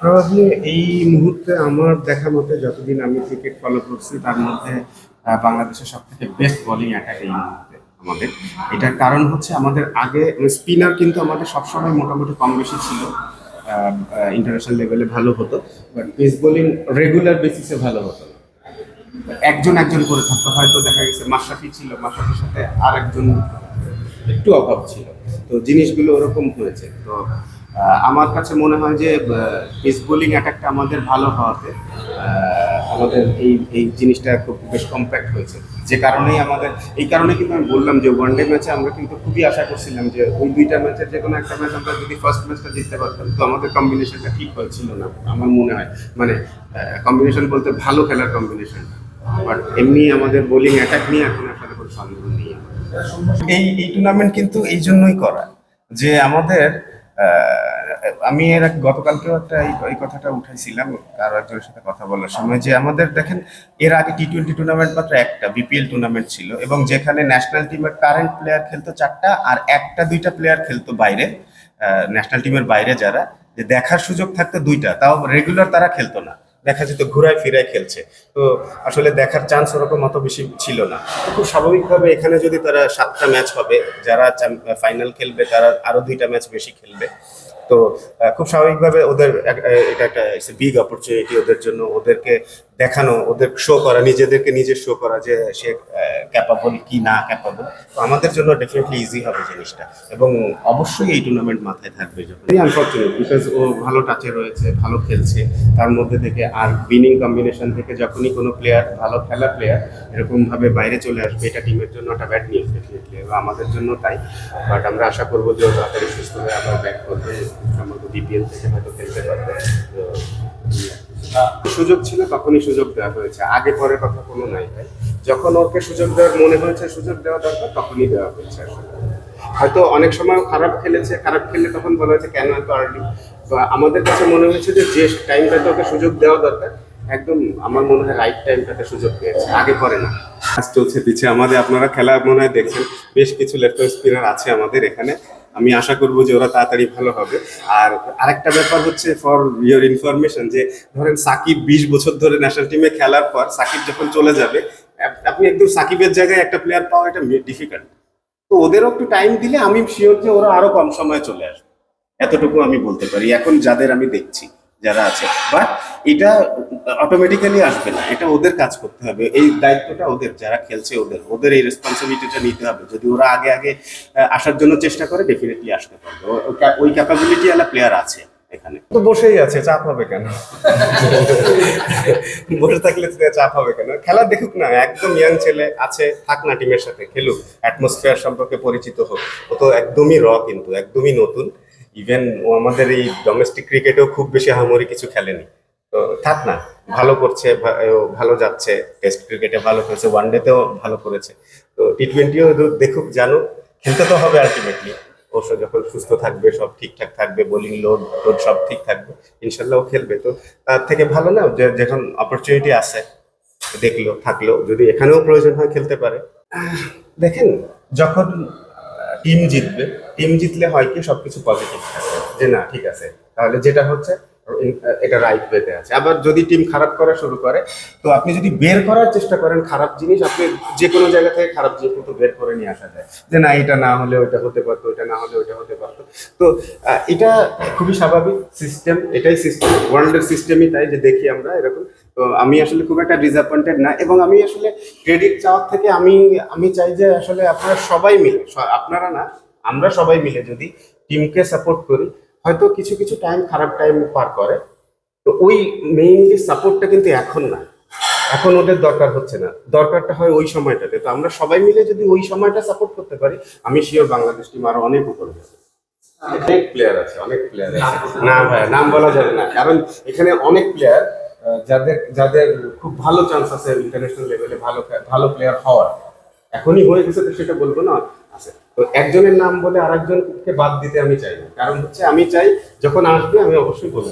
Probably এই মুহূর্তে আমার দেখা মতে যতদিন আমি ক্রিকেট ফলো করছি, তার মধ্যে বাংলাদেশের সব থেকে বেস্ট বোলিং অ্যাটাক এই মুহূর্তে আমাদের। এটার কারণ হচ্ছে আমাদের আগে স্পিনার কিন্তু আমাদের সবসময় মোটামুটি কম বেশি ছিল। ইন্টারন্যাশনাল লেভেলে ভালো হতো বাট পেস বোলিং রেগুলার বেসিসে ভালো হতো একজন একজন করে থাকতো, হয়তো দেখা গেছে মাশরাফি ছিল, মাশরাফির সাথে আর একজন একটু অভাব ছিল। তো জিনিসগুলো ওরকম হয়েছে। তো আমার কাছে মনে হয় যে পেস বোলিং অ্যাটাকটা আমাদের ভালো হওয়াতে আমাদের এই এই জিনিসটা খুব বেশ কম্প্যাক্ট হয়েছে। যে কারণেই আমাদের, এই কারণে কিন্তু আমি বললাম যে ওয়ান ডে ম্যাচে আমরা কিন্তু খুবই আশা করছিলাম যে, ওই দুইটা ম্যাচের যে কোনো একটা ম্যাচ আমরা যদি ফার্স্ট ম্যাচটা জিততে পারতাম, তো আমাদের কম্বিনেশনটা ঠিক হয়েছিল না, আমার মনে হয়। মানে কম্বিনেশন বলতে ভালো খেলার কম্বিনেশন বাট এমনি আমাদের বোলিং অ্যাটাক নিয়ে এখন আসলে কোনো সন্দেহ নেই। এই এই টুর্নামেন্ট কিন্তু এই জন্যই করা যে, আমাদের আমি এর গতকালকেও একটা এই কথাটা উঠাইছিলাম, কারও একজনের সাথে কথা বলার সময়, যে আমাদের দেখেন, এর আগে টি টোয়েন্টি টুর্নামেন্ট মাত্র একটা বিপিএল টুর্নামেন্ট ছিল এবং যেখানে ন্যাশনাল টিমের কারেন্ট প্লেয়ার খেলতো চারটা আর একটা দুইটা প্লেয়ার খেলতো বাইরে ন্যাশনাল টিমের বাইরে যারা, যে দেখার সুযোগ থাকতো দুইটা, তাও রেগুলার তারা খেলতো না। দেখা যেত ঘুরায় ফিরায় খেলছে। তো আসলে দেখার চান্স ওরকম অত বেশি ছিল না। খুব স্বাভাবিকভাবে এখানে যদি তারা সাতটা ম্যাচ হবে, যারা ফাইনাল খেলবে, তারা আরও দুইটা ম্যাচ বেশি খেলবে। তো খুব স্বাভাবিকভাবে ওদের এটা একটা বিগ অপরচুনিটি ওদের জন্য, ওদেরকে দেখানো, ওদের শো করা, নিজেদেরকে নিজে শো করা যে সে ক্যাপাবল কি না ক্যাপাবল তো আমাদের জন্য ডেফিনেটলি ইজি হবে জিনিসটা। এবং অবশ্যই এই টুর্নামেন্ট মাথায় থাকবে যখন। আনফর্চুনেট বিকজ ও ভালো টাচে রয়েছে, ভালো খেলছে, তার মধ্যে থেকে আর উইনিং কম্বিনেশন থেকে যখনই কোনো প্লেয়ার ভালো খেলা প্লেয়ার এরকমভাবে বাইরে চলে আসবে, এটা টিমের জন্য একটা ব্যাড নিউজ আমাদের জন্য তাই। বাট আমরা আশা করব যে তাড়াতাড়ি সুস্থ হয়ে আবার ব্যাক করবে। আমাদের বিপিএল থেকে হয়তো খেলতে পারবে। সুযোগ ছিল, তখনই সুযোগ দেওয়া হয়েছে। আগে পরে কথা কোনো নাই ভাই। যখন ওকে সুযোগ দেওয়ার মনে হয়েছে, সুযোগ দেওয়া দরকার, তখনই দেওয়া হয়েছে হয়তো অনেক সময় খারাপ খেলেছে, খারাপ খেললে তখন বলা হয়েছে, কেন এত আর্লি বা আমাদের কাছে মনে হয়েছে যে যে টাইমটাতে ওকে সুযোগ দেওয়া দরকার একদম আমার মনে হয় রাইট টাইমটাতে সুযোগ পেয়েছে, আগে পরে না। কাজ চলছে পিছে আমাদের, আপনারা খেলা মনে হয় দেখছেন, বেশ কিছু লেফট স্পিনার আছে আমাদের এখানে। আমি আশা করব যে ওরা তাড়াতাড়ি ভালো হবে। আর আরেকটা ব্যাপার হচ্ছে ফর ইয়োর ইনফরমেশন যে ধরেন সাকিব বিশ বছর ধরে ন্যাশনাল টিমে খেলার পর, সাকিব যখন চলে যাবে আপনি একদম সাকিবের জায়গায় একটা প্লেয়ার পাওয়া এটা ডিফিকাল্ট তো ওদেরও একটু টাইম দিলে আমি শিওর যে ওরা আরও কম সময়ে চলে আসবে। এতটুকু আমি বলতে পারি। এখন যাদের আমি দেখছি। যারা আছে। বাট এটা অটোমেটিক্যালি আসবে না। এটা ওদের কাজ করতে হবে। এই দায়িত্বটা ওদের যারা খেলছে ওদের। ওদের এই রেসপন্সিবিলিটিটা নিতে হবে। যদি ওরা আগে আগে আসার জন্য চেষ্টা করে ডেফিনেটলি আসতে পারবে। ওই ক্যাপাবিলিটি আলা প্লেয়ার আছে এখানে। তো বসেই আছে চাপ হবে কেন? বসে থাকলে চাপ হবে কেন? খেলা দেখুক না একদম ইয়াং ছেলে আছে থাক না টিমের সাথে খেলুক। অ্যাটমসফিয়ার সম্পর্কে পরিচিত হোক। ও তো একদমই র কিন্তু একদমই নতুন। ইভেন ও আমাদের এই ডোমেস্টিক ক্রিকেটেও খুব বেশি হামরি কিছু খেলেনি। তো থাক না, ভালো করছে ভালো যাচ্ছে টেস্ট ক্রিকেটে ভালো করেছে ওয়ান ডেতেও ভালো করেছে। তো টি টোয়েন্টিও দেখুক, জানুক, খেলতে তো হবে আলটিমেটলি অবশ্য যখন সুস্থ থাকবে, সব ঠিকঠাক থাকবে বোলিং লোড লোড সব ঠিক থাকবে, ইনশাল্লাহ খেলবে। তো তার থেকে ভালো না যখন অপরচুনিটি আছে দেখল, থাকল, যদি এখানেও প্রয়োজন হয় খেলতে পারে। দেখেন, যখন টিম জিতবে টিম জিতলে হয় কি সবকিছু পজিটিভ থাকে। যে না, ঠিক আছে। তাহলে যেটা হচ্ছে এটা রাইট ওয়েতে আছে। আবার যদি টিম খারাপ করা, শুরু করে, তো আপনি যদি বের করার চেষ্টা করেন খারাপ জিনিস, আপনি যে কোনো জায়গা থেকে খারাপ জিনিস কিন্তু বের করে নিয়ে আসা যায়। যে না, এটা না হলে ওইটা হতে পারতো, ওইটা না হলে ওইটা হতে পারতো। তো এটা খুবই স্বাভাবিক সিস্টেম এটাই সিস্টেম ওয়ার্ল্ডের সিস্টেমই তাই যে দেখি আমরা এরকম। তো আমি আসলে খুব একটা ডিসঅ্যাপয়েন্টেড না এবং আমি আসলে ক্রেডিট চাওয়ার থেকে আমি আমি চাই যে আসলে আপনারা সবাই মিলে আপনারা না, আমরা সবাই মিলে যদি টিমকে সাপোর্ট করি হয়তো কিছু কিছু টাইম খারাপ টাইম পার করে। তো ওই মেইনলি সাপোর্টটা কিন্তু এখন না। এখন ওদের দরকার হচ্ছে না। দরকারটা হয় ওই সময়টাতে। তো আমরা সবাই মিলে যদি ওই সময়টা সাপোর্ট করতে পারি আমি শিওর বাংলাদেশ টিম আরও অনেক উপরে যাবে। অনেক প্লেয়ার আছে অনেক প্লেয়ার আছে। না ভাই নাম বলা যাবে না। কারণ এখানে অনেক প্লেয়ার যাদের যাদের খুব ভালো চান্স আছে ইন্টারন্যাশনাল লেভেলে ভালো ভালো প্লেয়ার হওয়ার। এখনই হয়ে গেছে তো সেটা বলব না। আছে তো একজনের নাম বলে আরেকজনকে বাদ দিতে আমি চাই না। কারণ হচ্ছে আমি চাই যখন আসবে আমি অবশ্যই বলব।